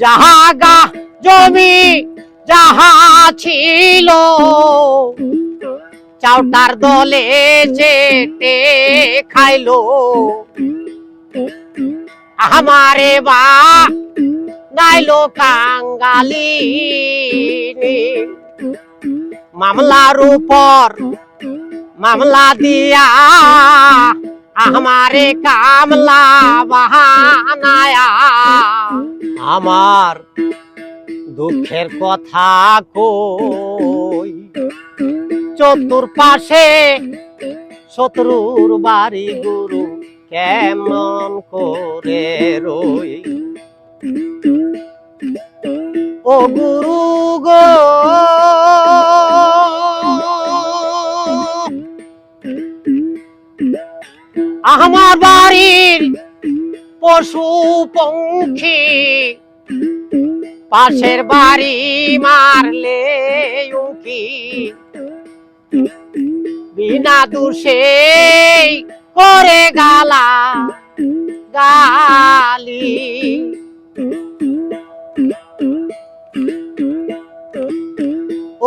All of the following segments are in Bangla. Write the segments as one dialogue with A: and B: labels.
A: জাহাগা জমি যাহা ছিল চাউটার দলে চেটে খাইলো। আমারে বা নাইলো কাঙ্গালি মামলার উপর মামলা দিয়া আমারে কামলা বাহানায়া। আমার দুঃখের কথা কই? চতুর পাশে শত্রুর বাড়ি গুরু কেমন করে রই? ও গুরু গো! আমার বাড়ির পশু পঙ্খী পাশের বাড়ি মারলে উকি। বিনা দোষে করে গালা গালি।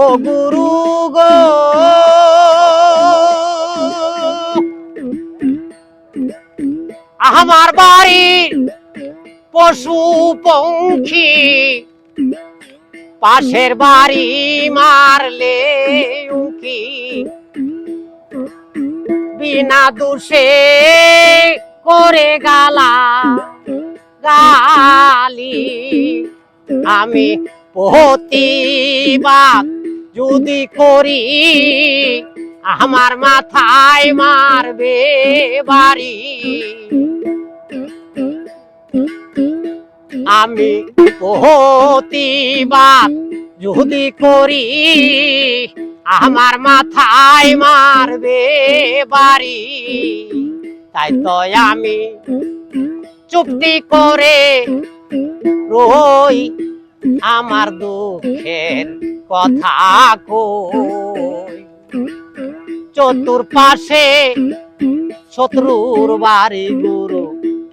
A: ও গুরু গো। আমার বাড়ির পশু পঙ্খী পাশের বাড়ি মারলে উকি। বিনা দোষে করে গালা গালি। আমি প্রতিবাদ যদি করি, আমার মাথায় মারবে বাড়ি। আমি প্রতিবাদ যদি করি, আমার মাথায় মারবে বাড়ি। তাই তো আমি চুক্তি করে রই আমার দুঃখের কথা কই। চতুর পাশে শত্রুর বাড়ি গুরু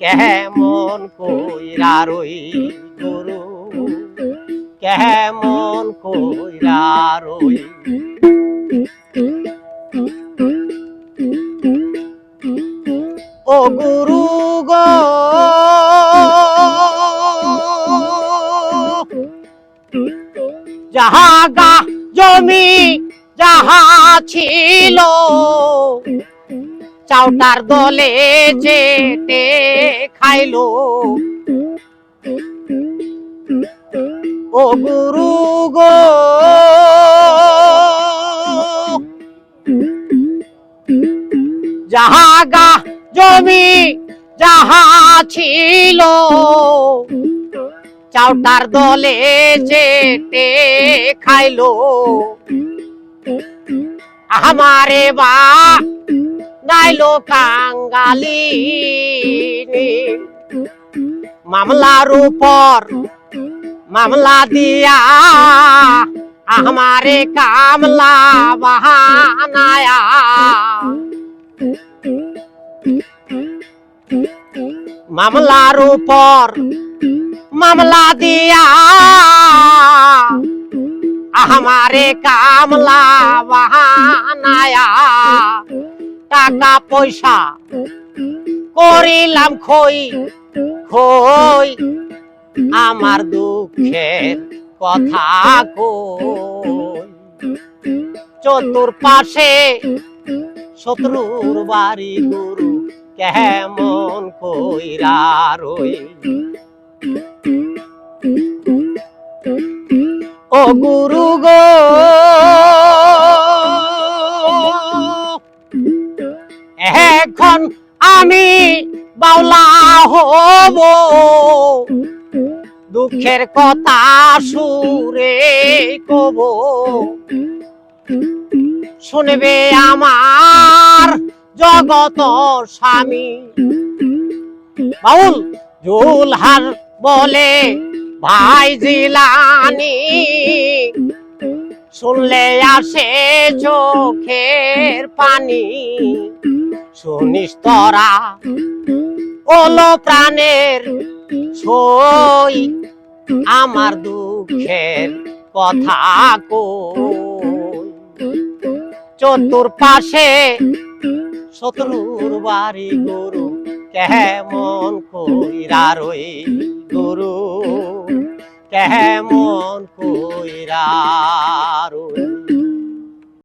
A: কেমন কইরা রই গুরু? কেমন কইরা রই? ও গুরু গো যাহাগা জমি যাহা ছিল চাউটার দলে চেটে খাইলো। ও গুরু গো। যাহাগা জমি যাহা ছিল চাউটার দলে চেটে খাইলো। আমারে বা নাইলো কাঙ্গালি মামলার উপর মামলা দিয়া আমারে কামলা বাহানায়া মামলার উপর মামলা দিয়া আমারে কামলা বাহানায়া টাকা পয়সা। করিলাম খই খই, আমার দুঃখের কথা কই। চতুর পাশে শত্রুর বাড়ি গুরু কেমন কইরা ও গুরু গো আমি বাউলা হব। দুঃখের কথা সুরে কব। শুনবে আমার জগত স্বামী। বাউল, জুলহার বলে ভাই জিলানি। শুনলে আসে চোখের পানি। শুনিস তোরা ওলো প্রাণের সই, আমার দুঃখের কথা কই। চতুর পাশে শত্রুর বাড়ি গরু কেমন কইরা রই গরু? কেমন কইরা